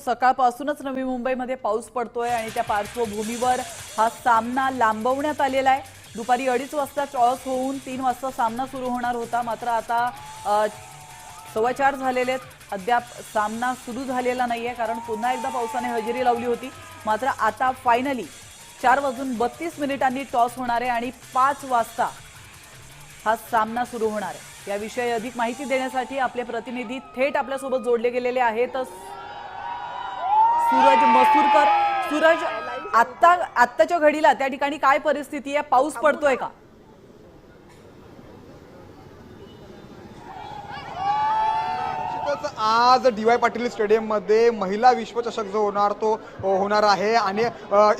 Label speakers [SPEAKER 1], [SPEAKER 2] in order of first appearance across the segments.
[SPEAKER 1] सकाळपासूनच नवी मुंबईमध्ये पाऊस पडतोय आणि त्या पार्श्वभूमीवर हा सामना लांबवण्यात आलेला आहे. दुपारी अडीच वाजता टॉस होऊन तीन वाजता सामना सुरू होणार होता. मात्र आता सव्वाचार सव्वा चार झालेले आहेत. अद्याप सामना सुरू झालेला नाहीये कारण पुन्हा एकदा पावसाने हजेरी लावली होती. मात्र आता फायनली चार वाजून बत्तीस मिनिटांनी टॉस होणार आहे आणि पाच वाजता हा सामना सुरू होणार आहे. याविषयी अधिक माहिती देण्यासाठी आपले प्रतिनिधी थेट आपल्यासोबत जोडले गेलेले आहेत. सूरज मसूरकर. सूरज आत्ता आत्ताच्या घडीला त्या ठिकाणी काय परिस्थिती आहे? पाऊस पडतोय का?
[SPEAKER 2] आज डी वाय पाटील स्टेडियममध्ये महिला विश्वचषक जो होणार तो होणार आहे. आणि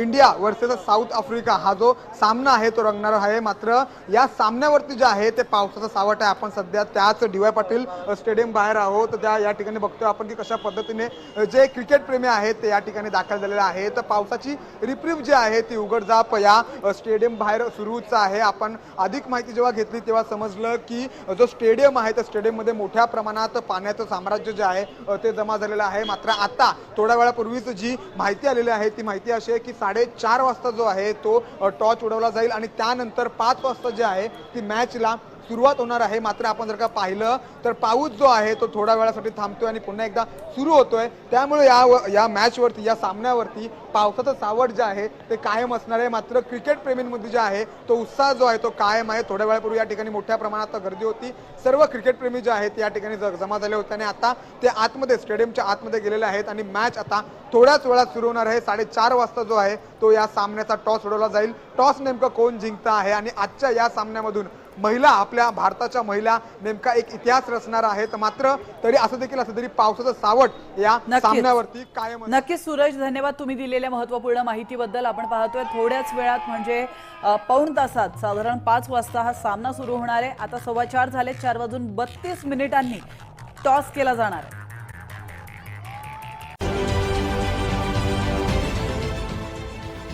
[SPEAKER 2] इंडिया वर्सेस साऊथ आफ्रिका हा जो सामना आहे तो रंगणार आहे. मात्र या सामन्यावरती जे आहे ते पावसाचं सावट आहे. आपण सध्या त्याच डी वाय पाटील स्टेडियम बाहेर आहोत. त्या या ठिकाणी बघतोय आपण की कशा पद्धतीने जे क्रिकेट प्रेमी आहेत ते या ठिकाणी दाखल झालेले आहेत. पावसाची रिप्रीव जी आहे ती उघडझाप या स्टेडियम बाहेर सुरूच आहे. आपण अधिक माहिती जेव्हा घेतली तेव्हा समजलं की जो स्टेडियम आहे त्या स्टेडियममध्ये मोठ्या प्रमाणात पाण्याचं साम्राज्य जे आहे ते जमा झालेलं आहे. मात्र आता थोड्या वेळापूर्वीच जी माहिती आलेली आहे ती माहिती अशी आहे की साडेचार वाजता जो आहे तो टॉच टॉर्च उडवला जाईल आणि त्यानंतर पाच वाजता जे आहे ती मॅचला सुरुवात होणार आहे. मात्र आपण जर का पाहिलं तर पाऊस जो आहे तो थोड्या वेळासाठी थांबतोय आणि पुन्हा एकदा सुरू होतोय. त्यामुळे या या मॅचवरती या सामन्यावरती पावसाचं सावट जे आहे ते कायम असणार आहे. मात्र क्रिकेट प्रेमींमध्ये जे आहे तो उत्साह जो आहे तो कायम आहे. थोड्या वेळापूर्वी या ठिकाणी मोठ्या प्रमाणात गर्दी होती. सर्व क्रिकेटप्रेमी जे आहेत या ठिकाणी ज- जमा झाले होते आणि आता ते आतमध्ये स्टेडियमच्या आतमध्ये गेलेले आहेत आणि मॅच आता थोड्याच वेळात सुरू होणार आहे. साडेचार वाजता जो आहे तो या सामन्याचा टॉस उडवला जाईल. टॉस नेमकं कोण जिंकता आहे? आणि आजच्या या सामन्यामधून महिला आपल्या भारताच्या महिला नेमका एक इतिहास रचणार आहेत मात्र तरी असं देखील असं तरी पावसाचं सावट या. सामन्यावरती कायम.
[SPEAKER 1] नक्कीच सूरज धन्यवाद तुम्ही दिलेल्या महत्त्वपूर्ण माहितीबद्दल आपण पाहतोय थोड्याच वेळात म्हणजे पाऊण तासात साधारण पाच वाजता हा सामना सुरू होणार आहे आता सव्वा चार झाले चार वाजून बत्तीस मिनिटांनी टॉस केला जाणार आहे